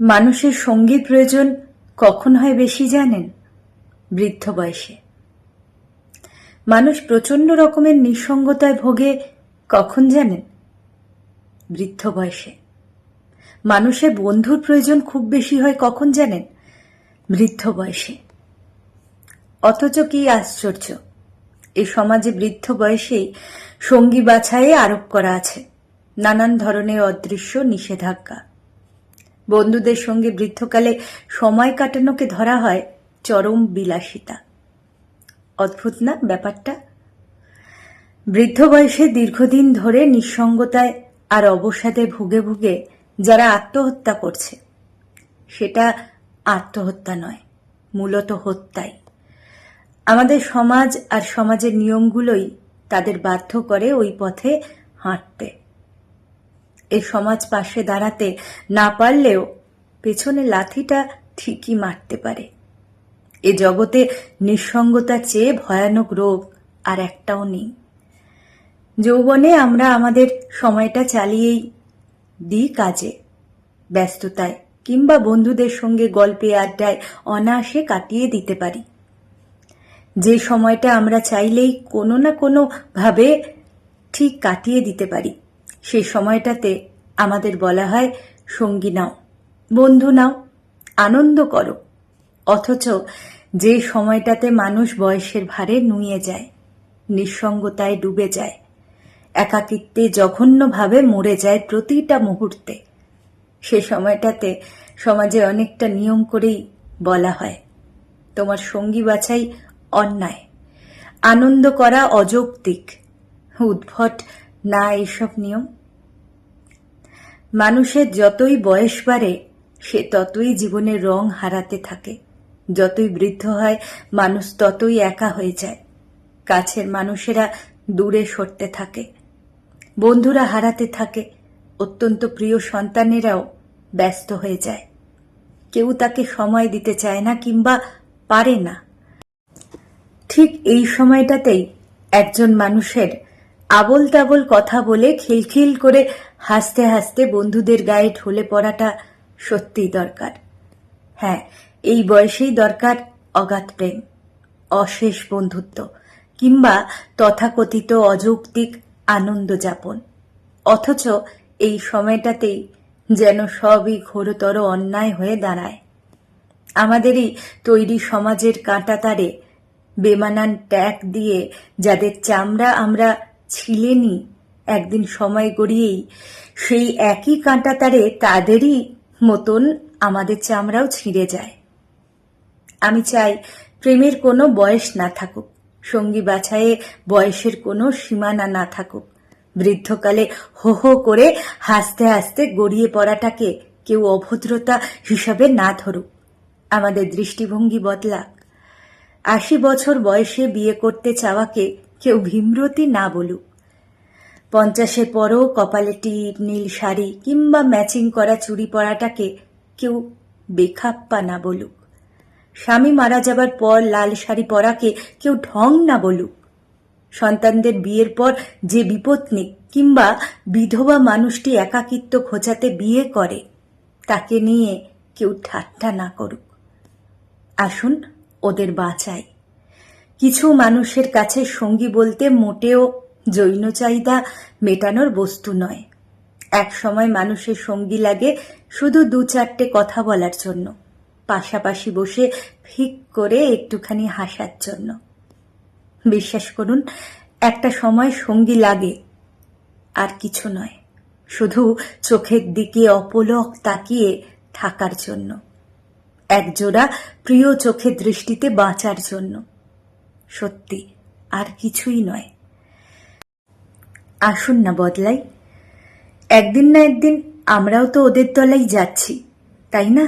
মানুষের সঙ্গী প্রয়োজন কখন হয় বেশি জানেন? বৃদ্ধ বয়সে। মানুষ প্রচণ্ড রকমের নিঃসঙ্গতায় ভোগে কখন জানেন? বৃদ্ধ বয়সে। মানুষের বন্ধুর প্রয়োজন খুব বেশি হয় কখন জানেন? বৃদ্ধ বয়সে। অথচ কি আশ্চর্য এই সমাজে বৃদ্ধ বয়সেই সঙ্গী বাছাইয়ে আরোপ করা আছে। নানান ধরনের অদৃশ্য নিষেধাজ্ঞা। বন্ধুদের সঙ্গে বৃদ্ধকালে সময় কাটানোকে ধরা হয় চরম বিলাসিতা। অদ্ভুত না ব্যাপারটা? বৃদ্ধ বয়সে দীর্ঘদিন ধরে নিঃসঙ্গতায় আর অবসাদে ভুগে ভুগে যারা আত্মহত্যা করছে, সেটা আত্মহত্যা নয়, মূলত হত্যাই। আমাদের সমাজ আর সমাজের নিয়মগুলোই তাদের বাধ্য করে ওই পথে হাঁটতে। এই সমাজ পাশে দাঁড়াতে না পারলেও পেছনে লাথিটা ঠিকই মারতে পারে। এ জগতে নিঃসঙ্গতার চেয়ে ভয়ানক রোগ আর একটাও নেই। যৌবনে আমরা আমাদের সময়টা চালিয়েই দিই কাজে, ব্যস্ততায়, কিংবা বন্ধুদের সঙ্গে গল্পে, আড্ডায় অনায়াসে কাটিয়ে দিতে পারি। যে সময়টা আমরা চাইলেই কোনো না কোনো ভাবে ঠিক কাটিয়ে দিতে পারি। সেই সময়টাতে আমাদের বলা হয়, সঙ্গী নাও, বন্ধু নাও, আনন্দ করো। অথচ যে সময়টাতে মানুষ বয়সের ভারে নুয়ে যায়, নিঃসঙ্গতায় ডুবে যায়, একাকিত্বে জঘন্যভাবে মরে যায় প্রতিটা মুহূর্তে, সে সময়টাতে সমাজে অনেকটা নিয়ম করেই বলা হয়, তোমার সঙ্গী বাছাই অন্যায়। আনন্দ করা অযৌক্তিক, উদ্ভট না এইসব নিয়ম? মানুষের যতই বয়স বাড়ে, সে ততই জীবনের রং হারাতে থাকে। যতই বৃদ্ধ হয়, মানুষ ততই একা হয়ে যায়। কাছের মানুষেরা দূরে সরতে থাকে। বন্ধুরা হারাতে থাকে। অত্যন্ত প্রিয় সন্তানেরাও ব্যস্ত হয়ে যায়। কেউ তাকে সময় দিতে চায় না কিংবা পারে না। ঠিক এই সময়টাতেই একজন মানুষের আবল তাবল কথা বলে খিলখিল করে হাসতে হাসতে বন্ধুদের গায়ে ঢলে পড়াটা সত্যিই দরকার। হ্যাঁ এই বয়সেই দরকার অগাধ প্রেম, অশেষ বন্ধুত্ব কিংবা তথাকথিত অযৌক্তিক আনন্দ যাপন। অথচ এই সময়টাতেই যেন সবই ঘোরতর অন্যায় হয়ে দাঁড়ায়। আমাদেরই তৈরি সমাজের কাঁটাতারে বেমানান ট্যাগ দিয়ে যাদের চামড়া আমরা ছিলে নি একদিন সময় গড়িয়েই সেই একই কাঁটা তারে তাদেরই মতন আমাদের চামড়াও ছিঁড়ে যায়। আমি চাই প্রেমের কোনো বয়স না থাকুক, সঙ্গী বাছাইয়ে বয়সের কোনো সীমানা না থাকুক। বৃদ্ধকালে হো হো করে হাসতে হাসতে গড়িয়ে পড়াটাকে কেউ অভদ্রতা হিসাবে না ধরুক। আমাদের দৃষ্টিভঙ্গি বদলাক। আশি বছর বয়সে বিয়ে করতে চাওয়াকে কেউ ভীমরতি না বলুক। পঞ্চাশের পরও কপালে টিপ, নীল শাড়ি কিংবা ম্যাচিং করা চুড়ি পরাটাকে কেউ বেখাপ্পা না বলুক। স্বামী মারা যাবার পর লাল শাড়ি পরাকে কেউ ঢং না বলুক। সন্তানদের বিয়ের পর যে বিপত্নী কিংবা বিধবা মানুষটি একাকিত্ব খোঁজাতে বিয়ে করে, তাকে নিয়ে কেউ ঠাট্টা না করুক। আসুন ওদের বাঁচাই। কিছু মানুষের কাছে সঙ্গী বলতে মোটেও জৈন চাহিদা মেটানোর বস্তু নয়। এক সময় মানুষের সঙ্গী লাগে শুধু দু চারটে কথা বলার জন্য, পাশাপাশি বসে ফিক করে একটুখানি হাসার জন্য। বিশ্বাস করুন, একটা সময় সঙ্গী লাগে, আর কিছু নয়। শুধু চোখের দিকে অপলক তাকিয়ে থাকার জন্য, একজোড়া প্রিয় চোখের দৃষ্টিতে বাঁচার জন্য। সত্যি, আর কিছুই নয়। আসুন না বদলাই। একদিন না একদিন আমরাও তো ওদের তলাই যাচ্ছি, তাই না?